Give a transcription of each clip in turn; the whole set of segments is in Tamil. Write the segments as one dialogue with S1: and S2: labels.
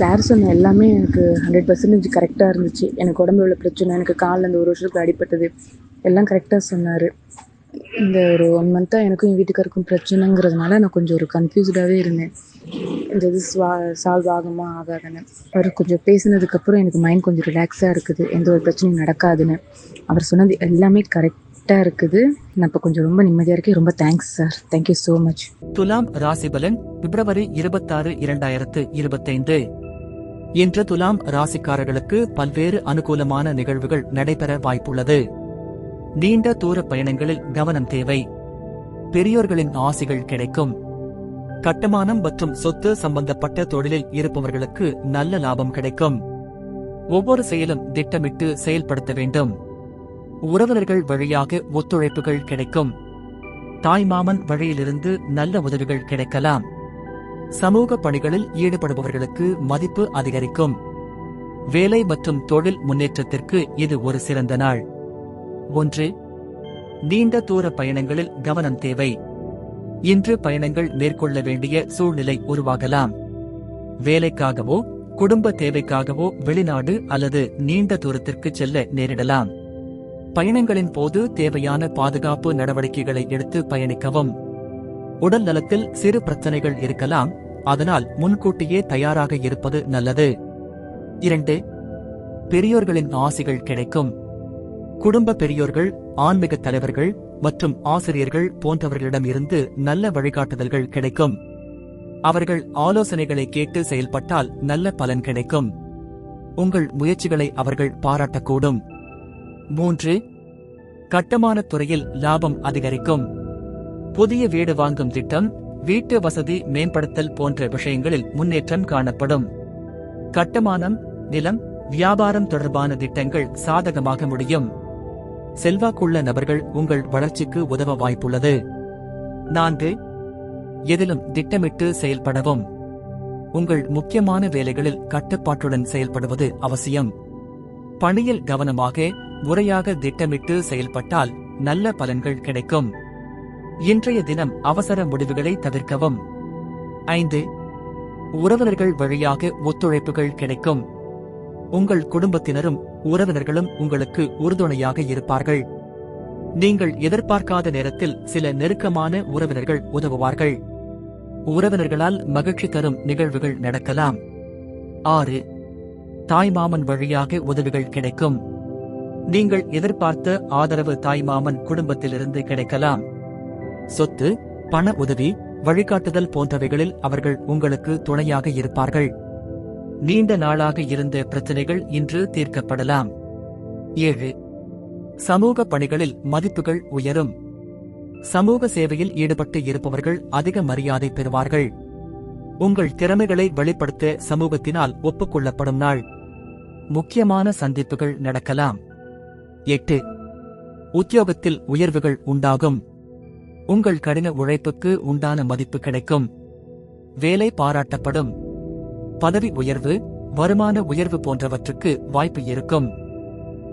S1: சார் சொன்ன எல்லாமே எனக்கு ஹண்ட்ரட் பர்சன்டேஜ் கரெக்டாக இருந்துச்சு. எனக்கு உடம்புல உள்ள பிரச்சனை எனக்கு காலில் இந்த ஒரு வருஷத்துக்கு அடிப்பட்டது எல்லாம் கரெக்டாக சொன்னார். இந்த ஒரு ஒன் மந்த்தாக எனக்கும் என் வீட்டுக்காருக்கும் பிரச்சனைங்கிறதுனால நான் கொஞ்சம் ஒரு கன்ஃபியூஸ்டாகவே இருந்தேன். இந்த இது ஸ்வா சால்வ் ஆகுமா ஆகாதுன்னு. அவர் கொஞ்சம் பேசினதுக்கப்புறம் எனக்கு மைண்ட் கொஞ்சம் ரிலாக்ஸாக இருக்குது. எந்த ஒரு பிரச்சனையும் நடக்காதுன்னு. அவர் சொன்னது எல்லாமே கரெக்டாக இருக்குது. நான் இப்போ கொஞ்சம் ரொம்ப நிம்மதியாக இருக்கேன். ரொம்ப thanks sir thank you so much
S2: துலாம் ராசிபலன் பிப்ரவரி இருபத்தாறு இரண்டாயிரத்து இருபத்தைந்து. இன்று துலாம் ராசிக்காரர்களுக்கு பல்வேறு அனுகூலமான நிகழ்வுகள் நடைபெற வாய்ப்புள்ளது. நீண்ட தூர பயணங்களில் கவனம் தேவை. பெரியோர்களின் ஆசிகள் கிடைக்கும். கட்டுமானம் மற்றும் சொத்து சம்பந்தப்பட்ட தொழிலில் இருப்பவர்களுக்கு நல்ல லாபம் கிடைக்கும். ஒவ்வொரு செயலும் திட்டமிட்டு செயல்படுத்த வேண்டும். உறவினர்கள் வழியாக ஒத்துழைப்புகள் கிடைக்கும். தாய்மாமன் வழியிலிருந்து நல்ல உதவிகள் கிடைக்கலாம். சமூக பணிகளில் ஈடுபடுபவர்களுக்கு மதிப்பு அதிகரிக்கும். வேலை மற்றும் தொழில் முன்னேற்றத்திற்கு இது ஒரு சிறந்த நாள். ஒன்று நீண்ட தூர பயணங்களில் கவனம் தேவை. இன்று பயணங்கள் மேற்கொள்ள வேண்டிய சூழ்நிலை உருவாகலாம். வேலைக்காகவோ குடும்ப தேவைக்காகவோ வெளிநாடு அல்லது நீண்ட தூரத்திற்கு செல்ல நேரிடலாம். பயணங்களின் போது தேவையான பாதுகாப்பு நடவடிக்கைகளை எடுத்து பயணிக்கவும். உடல் நலத்தில் சிறு பிரச்சனைகள் இருக்கலாம். அதனால் முன்கூட்டியே தயாராக இருப்பது நல்லது. இரண்டு பெரியோர்களின் ஆசிகள் கிடைக்கும். குடும்ப பெரியோர்கள் ஆன்மீக தலைவர்கள் மற்றும் ஆசிரியர்கள் போன்றவர்களிடமிருந்து நல்ல வழிகாட்டுதல்கள் கிடைக்கும். அவர்கள் ஆலோசனைகளை கேட்டு செயல்பட்டால் நல்ல பலன் கிடைக்கும். உங்கள் முயற்சிகளை அவர்கள் பாராட்டக்கூடும். மூன்று கட்டமான துறையில் லாபம் அதிகரிக்கும். புதிய வீடு வாங்கும் திட்டம் வீட்டு வசதி மேம்படுத்தல் போன்ற விஷயங்களில் முன்னேற்றம் காணப்படும். கட்டுமானம் நிலம் வியாபாரம் தொடர்பான திட்டங்கள் சாதகமாக முடியும். செல்வாக்குள்ள நபர்கள் உங்கள் வளர்ச்சிக்கு உதவ வாய்ப்புள்ளது. நான்கு எதிலும் திட்டமிட்டு செயல்படவும். உங்கள் முக்கியமான வேலைகளில் கட்டுப்பாட்டுடன் செயல்படுவது அவசியம். பணியில் கவனமாக முறையாக திட்டமிட்டு செயல்பட்டால் நல்ல பலன்கள் கிடைக்கும். இன்றைய தினம் அவசர முடிவுகளை தவிர்க்கவும். ஐந்து உறவினர்கள் வழியாக ஒத்துழைப்புகள் கிடைக்கும். உங்கள் குடும்பத்தினரும் உறவினர்களும் உங்களுக்கு உறுதுணையாக இருப்பார்கள். நீங்கள் எதிர்பார்க்காத நேரத்தில் சில நெருக்கமான உறவினர்கள் உதவுவார்கள். உறவினர்களால் மகிழ்ச்சி தரும் நிகழ்வுகள் நடக்கலாம். ஆறு தாய்மாமன் வழியாக உதவிகள் கிடைக்கும். நீங்கள் எதிர்பார்த்த ஆதரவு தாய்மாமன் குடும்பத்திலிருந்து கிடைக்கலாம். சொத்து பண உதவி வழிகாட்டுதல் போன்றவைகளில் அவர்கள் உங்களுக்கு துணையாக இருப்பார்கள். நீண்ட நாளாக இருந்த பிரச்சனைகள் இன்று தீர்க்கப்படலாம். ஏழு. சமூக பணிகளில் மதிப்புகள் உயரும். சமூக சேவையில் ஈடுபட்டு இருப்பவர்கள் அதிக மரியாதை பெறுவார்கள். உங்கள் திறமைகளை வெளிப்படுத்த சமூகத்தினால் ஒப்புக்கொள்ளப்படும் நாள். முக்கியமான சந்திப்புகள் நடக்கலாம். எட்டு. உத்தியோகத்தில் உயர்வுகள் உண்டாகும். உங்கள் கடின உழைப்புக்கு உண்டான மதிப்பு கிடைக்கும். வேலை பாராட்டப்படும். பதவி உயர்வு வருமான உயர்வு போன்றவற்றுக்கு வாய்ப்பு இருக்கும்.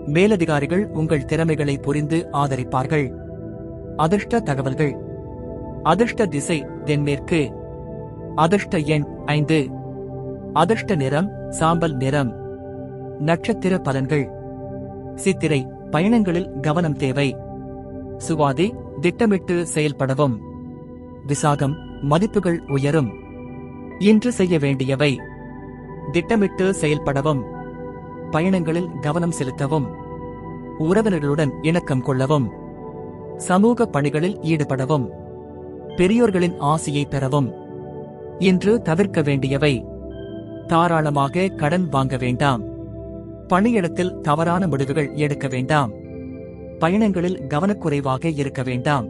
S2: மேலதிகாரிகள் உங்கள் திறமைகளை புரிந்து ஆதரிப்பார்கள். அதிர்ஷ்ட தகவல்கள். அதிர்ஷ்ட திசை தென்மேற்கு. அதிர்ஷ்ட எண் ஐந்து. அதிர்ஷ்ட நிறம் சாம்பல் நிறம். நட்சத்திர பலன்கள். சித்திரை பயணங்களில் கவனம் தேவை. சுவாதி திட்டமிட்டு செயல்படவும். விசாகம் மதிப்புகள் உயரும். இன்று செய்ய வேண்டியவை. திட்டமிட்டு செயல்படவும். பயணங்களில் கவனம் செலுத்தவும். உறவினர்களுடன் இணக்கம் கொள்ளவும். சமூக பணிகளில் ஈடுபடவும். பெரியோர்களின் ஆசையை பெறவும். இன்று தவிர்க்க வேண்டியவை. தாராளமாக கடன் வாங்க வேண்டாம். பணியிடத்தில் தவறான முடிவுகள் எடுக்க வேண்டாம். பயணங்களில் கவனக்குறைவாக இருக்க வேண்டாம்.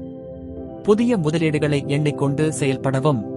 S2: புதிய முதலீடுகளை எண்ணிக்கொண்டு செயல்படவும்.